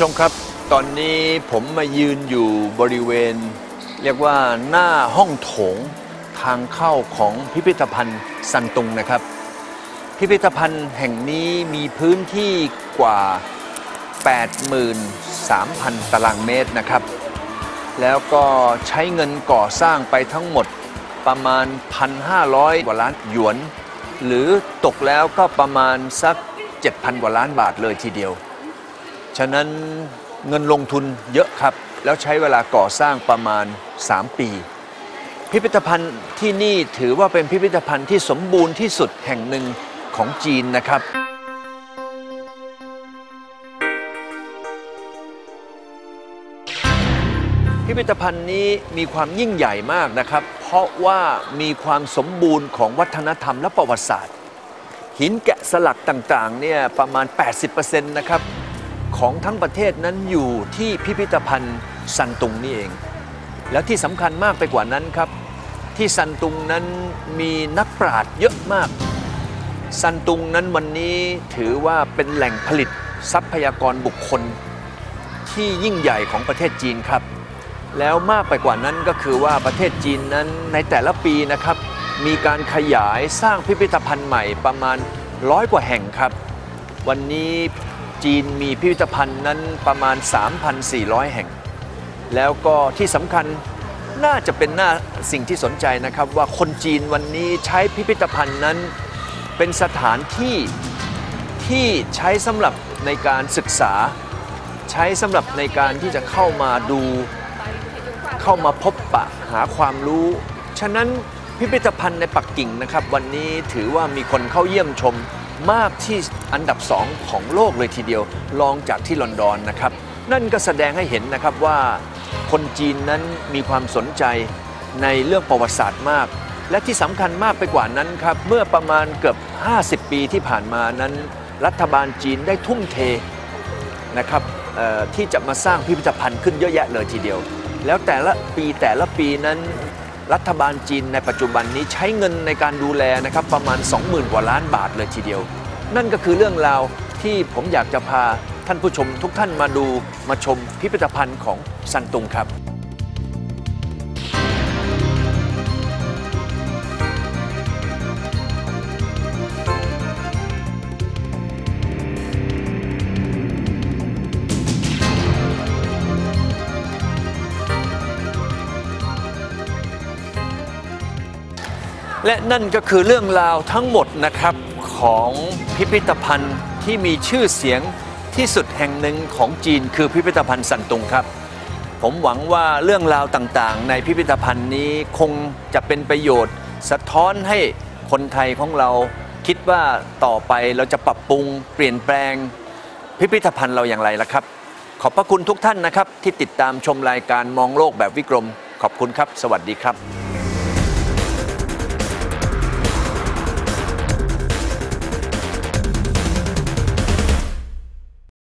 ชมครับ ตอนนี้ผมมายืนอยู่บริเวณ เรียกว่าหน้าห้องโถงทางเข้าของพิพิธภัณฑ์ซันตุงนะครับ พิพิธภัณฑ์แห่งนี้มีพื้นที่กว่า 83,000 ตารางเมตรนะครับ แล้วก็ใช้เงินก่อสร้างไปทั้งหมดประมาณ 1,500 กว่าล้านหยวน หรือตกแล้วก็ประมาณสัก 7,000 กว่าล้านบาทเลยทีเดียว ฉะนั้นเงินลงทุนเยอะครับ แล้วใช้เวลาก่อสร้างประมาณ 3 ปี พิพิธภัณฑ์ที่นี่ถือว่าเป็นพิพิธภัณฑ์ที่สมบูรณ์ที่สุดแห่งหนึ่งของจีนนะครับพิพิธภัณฑ์นี้มีความยิ่งใหญ่มากนะครับ เพราะว่ามีความสมบูรณ์ของวัฒนธรรมและประวัติศาสตร์ หินแกะสลักต่างๆเนี่ยประมาณ 80%นะครับ ของทั้งประเทศนั้นอยู่ที่พิพิธภัณฑ์ซันตุงนี่เอง แล้วที่สำคัญมากไปกว่านั้นครับ ที่ซันตุงนั้นมีนักปราชญ์เยอะมาก ซันตุงนั้นวันนี้ถือว่าเป็นแหล่งผลิตทรัพยากรบุคคล ที่ยิ่งใหญ่ของประเทศจีนครับ แล้วมากไปกว่านั้นก็คือว่าประเทศจีนนั้นในแต่ละปีนะครับ มีการขยายสร้างพิพิธภัณฑ์ใหม่ประมาณร้อยกว่าแห่งครับ วันนี้ จีนมีพิพิธภัณฑ์นั้นประมาณ 3,400 แห่ง แล้วก็ที่สำคัญน่าจะเป็นหน้าสิ่งที่สนใจนะครับ ว่าคนจีนวันนี้ใช้พิพิธภัณฑ์นั้น เป็นสถานที่ที่ใช้สำหรับในการศึกษา ใช้สำหรับในการที่จะเข้ามาดู เข้ามาพบปะหาความรู้ ฉะนั้นพิพิธภัณฑ์ในปักกิ่งนะครับ วันนี้ถือว่ามีคนเข้าเยี่ยมชม มากที่อันดับสองของโลกเลยทีเดียวรองจากที่ลอนดอนนะครับ นั่นก็แสดงให้เห็นนะครับว่าคนจีนนั้นมีความสนใจในเรื่องประวัติศาสตร์มาก และที่สำคัญมากไปกว่านั้นครับ เมื่อประมาณเกือบ 50 ปีที่ผ่านมานั้น รัฐบาลจีนได้ทุ่มเทนะครับที่จะมาสร้างพิพิธภัณฑ์ขึ้นเยอะแยะเลยทีเดียว แล้วแต่ละปีแต่ละปีนั้น รัฐบาลจีนในปัจจุบันนี้ใช้เงินในการดูแลนะครับประมาณ 20,000กว่าล้านบาทเลยทีเดียว นั่นก็คือเรื่องราวที่ผมอยากจะพาท่านผู้ชมทุกท่านมาดูมาชมพิพิธภัณฑ์ของซันตุงครับ และนั่นก็คือเรื่องราวทั้งหมดนะครับของพิพิธภัณฑ์ที่มีชื่อเสียงที่สุดแห่งหนึ่งของจีนคือพิพิธภัณฑ์สันตุงครับ ผมหวังว่าเรื่องราวต่างๆ ในพิพิธภัณฑ์นี้คงจะเป็นประโยชน์ สะท้อนให้คนไทยของเราคิดว่าต่อไปเราจะปรับปรุงเปลี่ยนแปลง พิพิธภัณฑ์เราอย่างไรล่ะครับ ขอบพระคุณทุกท่านนะครับที่ติดตามชมรายการมองโลกแบบวิกรม ขอบคุณครับ สวัสดีครับ